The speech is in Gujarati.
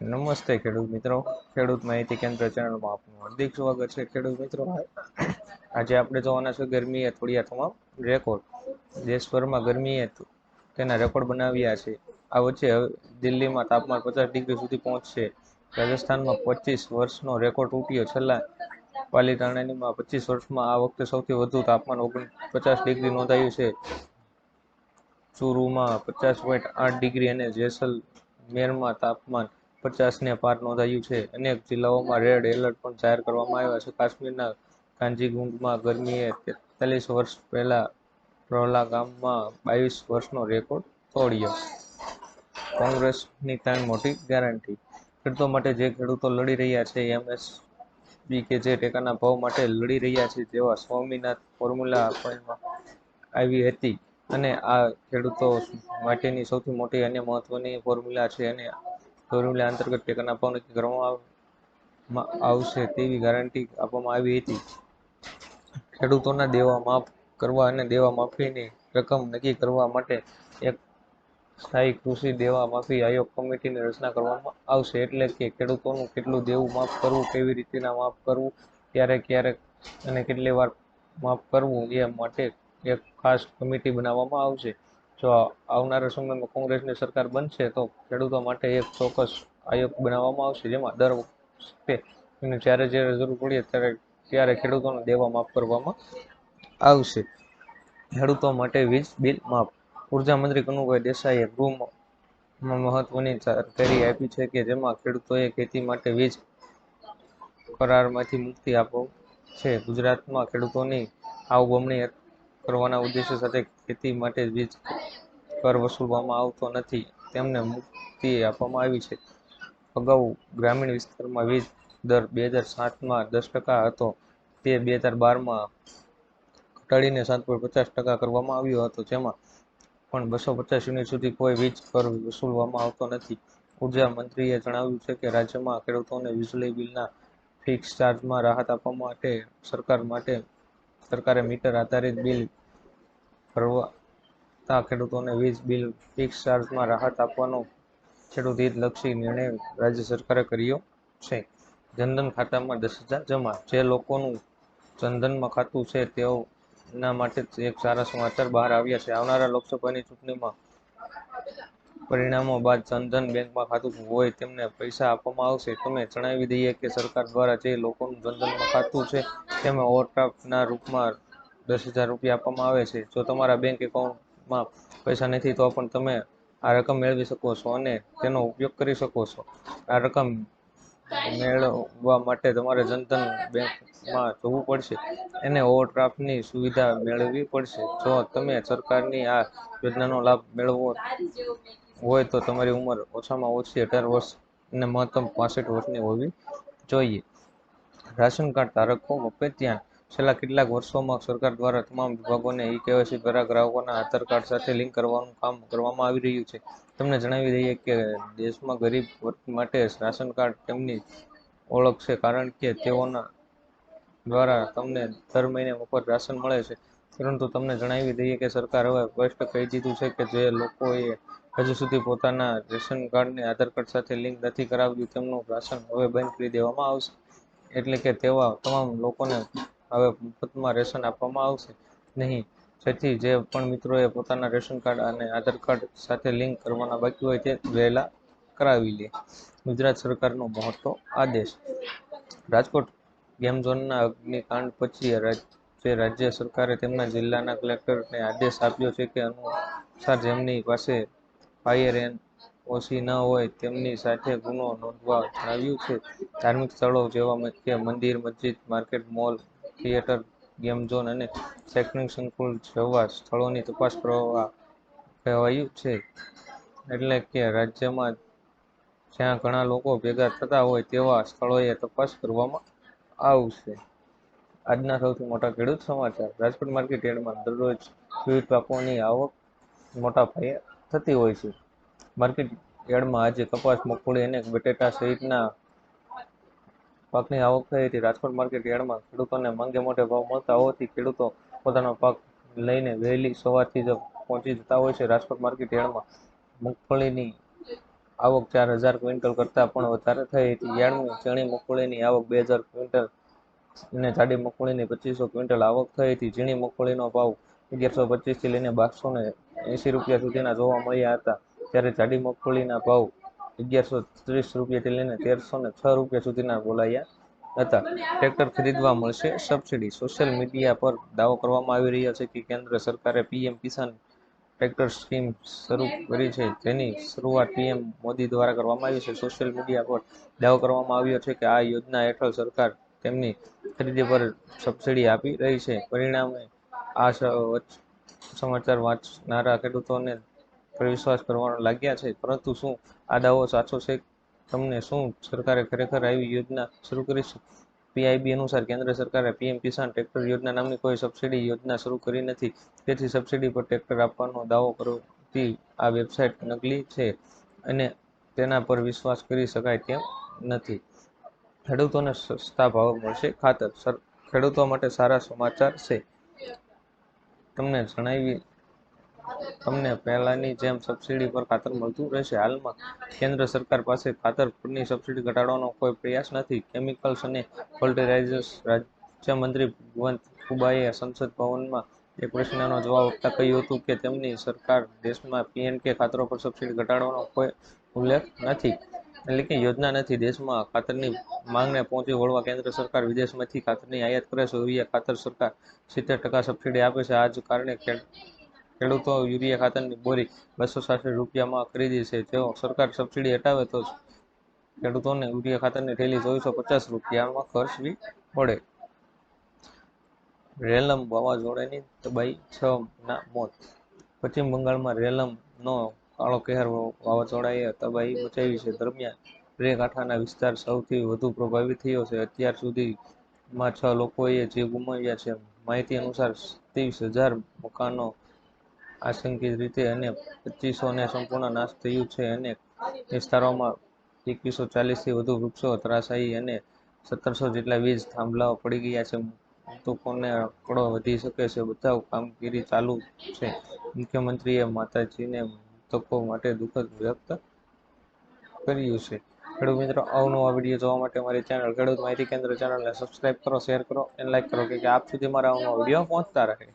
નમસ્તે ખેડૂત મિત્રો. ખેડૂત માહિતી કેન્દ્ર ચેનલમાં આપનું હાર્દિક સ્વાગત છે ખેડૂત મિત્રો. આજે આપણે જોવાના છે ગરમીએ થોડિયા તમામ રેકોર્ડ દેશભરમાં ગરમીએ તેના રેકોર્ડ બનાવ્યા છે. આ વચ્ચે દિલ્હીમાં તાપમાન પચાસ ડિગ્રી સુધી પહોંચશે. રાજસ્થાનમાં પચીસ વર્ષનો રેકોર્ડ તૂટ્યો. છેલ્લા પાલીતાણામાં પચીસ વર્ષમાં આ વખતે સૌથી વધુ તાપમાન ઓગણ પચાસ ડિગ્રી નોંધાયું છે. ચુરુમાં પચાસ પોઈન્ટ આઠ ડિગ્રી અને જેસલમેરમાં તાપમાન પચાસને પાર નોંધાયું છે. અનેક જિલ્લાઓમાં રેડ એલર્ટ પણ જાહેર કરવામાં આવ્યા છે. કાશ્મીરના કાંજીગુંડમાં ગરમીએ તેતાલીસ વર્ષ પહેલાં રોહલા ગામમાં બાવીસ વર્ષનો રેકોર્ડ તોડ્યો. કોંગ્રેસની ત્રણ મોટી ગેરંટી. ખેડૂતો માટે જે ખેડૂતો લડી રહ્યા છે, એમએસપી કે જે ટેકાના ભાવ માટે લડી રહ્યા છે જેવા સ્વામીનાથ ફોર્મ્યુલા આપવામાં આવી હતી. અને આ ખેડૂતો માટેની સૌથી મોટી અને મહત્વની ફોર્મ્યુલા છે અને ફોર્મ્યુલા અંતર્ગત ટેકન નક્કી કરવામાં આવશે તેવી ગેરંટી આપવામાં આવી હતી. ખેડૂતોના દેવા માફ કરવા અને દેવા માફીની રકમ નક્કી કરવા માટે એક સ્થાયી કૃષિ દેવા માફી આયોગ કમિટીની રચના કરવામાં આવશે. એટલે કે ખેડૂતોનું કેટલું દેવું માફ કરવું, કેવી રીતના માફ કરવું, ક્યારે ક્યારેક અને કેટલી વાર માફ કરવું એ માટે એક ખાસ કમિટી બનાવવામાં આવશે. જો આવનારા સમયમાં કોંગ્રેસની સરકાર બનશે, તો ખેડૂતો માટે એક ચોક્કસ આયોગ બનાવવામાં આવશે, જેમાં દર વખતે જ્યારે જ્યારે જરૂર પડે ત્યારે ત્યારે ખેડૂતોને દેવા માફ કરવામાં આવશે. ખેડૂતો માટે વીજ બિલ માફ. ઊર્જા મંત્રી કનુભાઈ દેસાઈએ ગૃહમાં મહત્વની જાણકારી આપી છે કે જેમાં ખેડૂતોએ ખેતી માટે વીજ કરારમાંથી મુક્તિ આપો છે. ગુજરાતમાં ખેડૂતોની આવબમણી કરવાના ઉદ્દેશ્ય સાથે ખેતી માટે વીજ કર વસૂલવામાં આવતો નથી. તેમને મુક્તિ આપવામાં આવી છે. અગાઉ ગ્રામીણ વિસ્તારમાં વીજ દર બે હજાર સાતમાં દસ ટકા હતો. તે બે હજાર બારમાં ઘટાડીને સાત પોઈન્ટ પચાસ ટકા કરવામાં આવ્યો હતો. જેમાં પણ બસો પચાસ યુનિટ સુધી કોઈ વીજ કર વસૂલવામાં આવતો નથી. ઊર્જા મંત્રીએ જણાવ્યું છે કે રાજ્યમાં ખેડૂતોને વીજળી બિલના ફિક્સ ચાર્જમાં રાહત આપવા માટે સરકાર માટે સરકારે મીટર આધારિત બિલ ભરતા ખેડૂતોને વીજ બિલ ફિક્સ ચાર્જમાં રાહત આપવાનો ખેડૂત હિતલક્ષી નિર્ણય રાજ્ય સરકારે કર્યો છે. જનધન ખાતામાં દસ હજાર જમા. જે લોકોનું જનધનમાં ખાતું છે, તેઓના માટે એક સારા સમાચાર બહાર આવ્યા છે. આવનારા લોકસભાની ચૂંટણીમાં પરિણામો બાદ જનધન બેંકમાં ખાતું હોય તેમને પૈસા આપવામાં આવશે. તમે જણાવી દઈએ કે સરકાર દ્વારા જે લોકોનું જનધનમાં ખાતું છે, તેમાં ઓવરડ્રાફ્ટના રૂપમાં દસ હજાર રૂપિયા આપવામાં આવે છે. જો તમારા બેંક એકાઉન્ટમાં પૈસા નથી, તો પણ તમે આ રકમ મેળવી શકો છો અને તેનો ઉપયોગ કરી શકો છો. આ રકમ મેળવવા માટે તમારે જનધન બેંકમાં જવું પડશે. એને ઓવરડ્રાફ્ટની સુવિધા મેળવવી પડશે. જો તમે સરકારની આ યોજનાનો લાભ મેળવવો હોય તો તમારી ઉંમર ઓછામાં ઓછી અઢાર વર્ષ અને મહત્તમ પાસઠ વર્ષની હોવી જોઈએ. રાશન કાર્ડ ધારકો મફત ધ્યાન છેલ્લા કેટલાક વર્ષોમાં સરકાર દ્વારા તમામ વિભાગોને ઈ કેવાયસી દ્વારા ગ્રાહકોના આધાર કાર્ડ સાથે લિંક કરવાનું કામ કરવામાં આવી રહ્યું છે. તમને જણાવી દઈએ કે દેશમાં ગરીબ વર્ગ માટે રાશન કાર્ડ તેમની ઓળખ છે, કારણ કે તેઓના દ્વારા તમને દર મહિને મફત રાશન મળે છે. પરંતુ તમને જણાવી દઈએ કે સરકાર હવે સ્પષ્ટ કહી દીધું છે કે જે લોકોએ હજુ સુધી પોતાના રેશન કાર્ડને આધાર કાર્ડ સાથે લિંક નથી કરાવ્યું, તેમનું રાશન હવે બંધ કરી દેવામાં આવશે. એટલે કે તેવા તમામ લોકોને હવે મફતમાં રેશન આપવામાં આવશે? નહીં. જેથી જે પણ મિત્રોએ પોતાના રેશન કાર્ડ અને આધાર કાર્ડ સાથે લિંક કરવાના બાકી હોય તે વહેલા કરાવી લે. ગુજરાત સરકારનો મહત્વ આદેશ. રાજકોટ ગેમ ઝોનના અગ્નિકાંડ પછી જે રાજ્ય સરકારે તેમના જિલ્લાના કલેક્ટરને આદેશ આપ્યો છે કે અનુસાર જેમની પાસે ફાયર એન ઓછી ન હોય તેમની સાથે ગુનો નોંધવા જણાવ્યું છે. ધાર્મિક સ્થળો જેવા કે મંદિર, મસ્જિદ, market, mall theatre game zone અને શૈક્ષણિક સંકુલ જેવા સ્થળોની તપાસ કરવા કહેવાયું છે. એટલે કે રાજ્યમાં જ્યાં ઘણા લોકો ભેગા થતા હોય તેવા સ્થળોએ તપાસ કરવામાં આવશે. આજના સૌથી મોટા ખેડૂત સમાચાર, રાજકોટ માર્કેટ યાર્ડમાં દરરોજ વિવિધ પાકોની આવક મોટા પાયે થતી હોય છે. માર્કેટ યાર્ડમાં આજે કપાસ, મગફળી અને બટેટા સહિતના પાકની આવક થઈ હતી. રાજકોટ માર્કેટ યાર્ડમાં ખેડૂતોને માંગે મોટે ભાવ મળતા હોવાથી ખેડૂતો પોતાનો પાક લઈને વહેલી સવારથી જ પહોંચી જતા હોય છે. રાજકોટ માર્કેટ યાર્ડમાં મગફળીની આવક ચાર હજાર ક્વિન્ટલ કરતાં પણ વધારે થઈ હતી. યાર્ડમાં ચણી મગફળીની આવક બે હજાર ક્વિન્ટલ અને જાડી મગફળીની પચીસો ક્વિન્ટલ આવક થઈ હતી. ઝીણી મગફળીનો ભાવ અગિયારસો પચીસથી લઈને બારસો ને એંસી રૂપિયા સુધીના જોવા મળ્યા હતા. ત્યારે જાડી મગફળીના ભાવ અગિયારસો ત્રીસ રૂપિયાથી લઈને તેરસો ને છ રૂપિયા સુધીના બોલાયા હતા. ટ્રેક્ટર ખરીદવા મળશે. સબસિડી સોશિયલ મીડિયા પર દાવો કરવામાં આવી રહ્યો છે કે કેન્દ્ર સરકારે પીએમ કિસાન ટ્રેક્ટર સ્કીમ શરૂ કરી છે. જેની શરૂઆત પીએમ મોદી દ્વારા કરવામાં આવી છે. સોશિયલ મીડિયા પર દાવો કરવામાં આવ્યો છે કે આ યોજના હેઠળ સરકાર તેમની ખરીદી પર સબસિડી આપી રહી છે. પરિણામે આ સમાચાર વાંચનારા ખેડૂતોને પર વિશ્વાસ કરવાનો લાગ્યા છે. પરંતુ શું આ દાવો સાચો છે? તમને શું સરકારે ખરેખર આવી યોજના શરૂ કરી પીઆઈબી અનુસાર કેન્દ્ર સરકારે પીએમ કિસાન ટ્રેક્ટર યોજના નામની કોઈ સબસિડી યોજના શરૂ કરી નથી. તેથી સબસિડી પર ટ્રેક્ટર આપવાનો દાવો કરતી આ વેબસાઇટ નકલી છે અને તેના પર વિશ્વાસ કરી શકાય તેમ નથી. ખેડૂતોને સસ્તા ભાવ મળશે ખાતર. ખેડૂતો માટે સારા સમાચાર છે. તમને જણાવી તમને પહેલાની જેમ સબસિડી પર ખાતર મળતું રહેશે. હાલમાં કેન્દ્ર સરકાર પાસે ખાતર પરની સબસિડી ઘટાડવાનો કોઈ પ્રયાસ નથી. કેમિકલ્સ અને ફર્ટિલાઇઝર્સ રાજ્યમંત્રી ભગવંત ખુબાએ સંસદ ભવનમાં એક પ્રશ્નનો જવાબ આપતા કહ્યું હતું કે તેમની સરકાર દેશમાં પીએનકે ખાતરો પર સબસિડી ઘટાડવાનો કોઈ ઉલ્લેખ નથી. એટલે કે યોજના નથી. દેશમાં ખાતરની માંગને પહોંચી વળવા કેન્દ્ર સરકાર વિદેશમાંથી ખાતરની આયાત કરે છે. ખાતર સરકાર સિત્તેર ટકા સબસિડી આપે છે. આ જ કારણે ખેડૂતો યુરિયા ખાતરની બોરી બસો સાઠ રૂપિયામાં ખરીદી છે. જો સરકાર સબસિડી હટાવે તો ખેડૂતોને યુરિયા ખાતરની થેલી ચોવીસો પચાસ રૂપિયામાં ખર્ચવી પડે. રેલમ વાવાઝોડાની તબાહી, છ ના મોત. પશ્ચિમ બંગાળમાં રેલમનો કાળો કહેર વાવાઝોડાએ તબાહી મચાવી છે. દરમિયાન રે વિસ્તાર સૌથી વધુ પ્રભાવિત થયો છે. અત્યાર સુધીમાં છ લોકોએ જીવ ગુમાવ્યા છે. માહિતી અનુસાર ત્રીસ હજાર મકાનો આંશિક રીતે અને પચીસોને સંપૂર્ણ નાશ થયું છે અને વિસ્તારોમાં એકવીસો ચાલીસથી વધુ વૃક્ષો ધરાશાયી અને સત્તરસો જેટલા વીજ થાંભલાઓ પડી ગયા છે. મૃતકોને આંકડો વધી શકે છે. બધા કામગીરી ચાલુ છે. મુખ્યમંત્રીએ માતાજીને મૃતકો માટે દુઃખદ વ્યક્ત કર્યું છે. ખેડૂત મિત્રો અવનવા વીડિયો જોવા માટે મારી ચેનલ ખેડૂત માહિતી કેન્દ્ર ચેનલને સબસ્ક્રાઇબ કરો શેર કરો અને લાઈક કરો કે આપ સુધી મારા અવનવા વીડિયો પહોંચતા રહે.